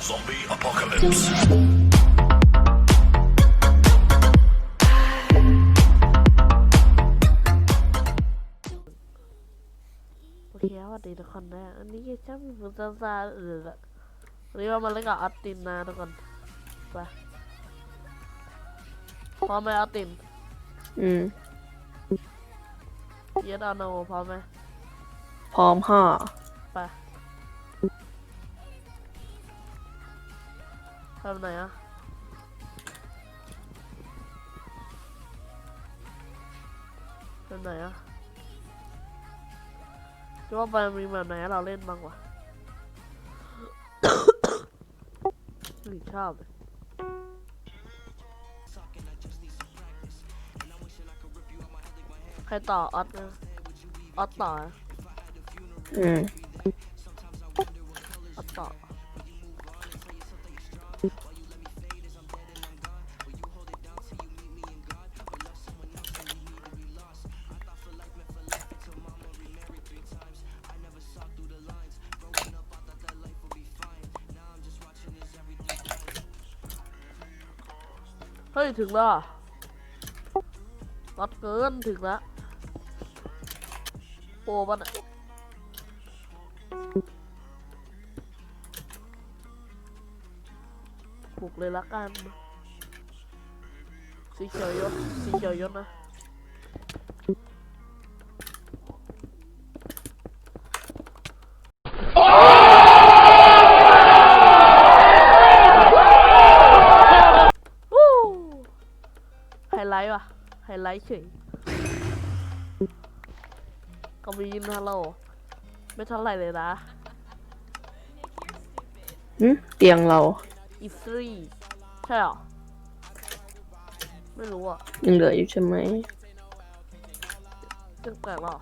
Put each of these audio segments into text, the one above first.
Zombie apocalypse. โอเคสวัสดีทุกคนนะอันนี้ช่างมีผลซาซาเออละวันนี้เรามาเล่นกับออสตินนะทุกคนไปพร้อมไหมออสตินอืมเยสอาโนพร้อมไหมพร้อมค่ะไป ทำไหนอะทำไหนอะคิดว่ามันมีแบบไหนให้เราเล่นบ้างวะหรือชอบเลยใครต่อออสนะออสต่อนะอืมออสต่อ ฮ้ย ถึงแล้วรอดเกินถึงแล้วโปรมันปลุกเลยละกัน สีเขียวยศสีเขียวยศนะ ไฮไลท์เฉยก็มีนฮัลโหลไม่เท่าไหร่เลยนะหึเตียงเราอีฟรีใช่เหรอ ไม่รู้อะยังเหลืออยู่ใช่ไหมยังแปลกหรอ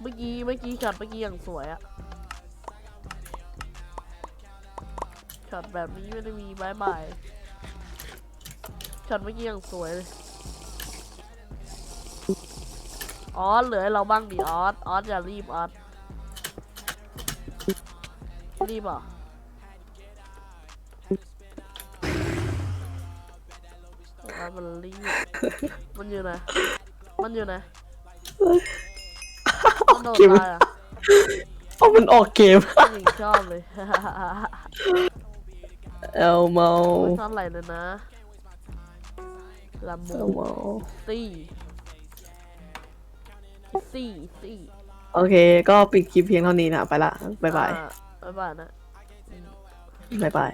เมื่อกี้เมื่อกี้ช็อตเมื่อกี้อย่างสวยอะ ช็อตแบบนี้ไม่ได้มีบายบายช็อตเมื่อกี้อย่างสวยเลยออสเหลือให้เราบ้างดิออสออสอย่ารีบออสรีบเหรอะออสมันรีบมันอยู่ไหนมันอยู่ไหนมันโดดเกมตายอะเอามันออกเกมผู้หญิงชอบเลย เอลเมาไม่เท่าไหร่เลยนะลาโมเอลเมาซี่ซี่ซี่โอเค ก็ปิดคลิปเพียงเท่านี้นะ ไปละ บ๊ายบาย อ่าบ๊ายบายนะ บ๊ายบาย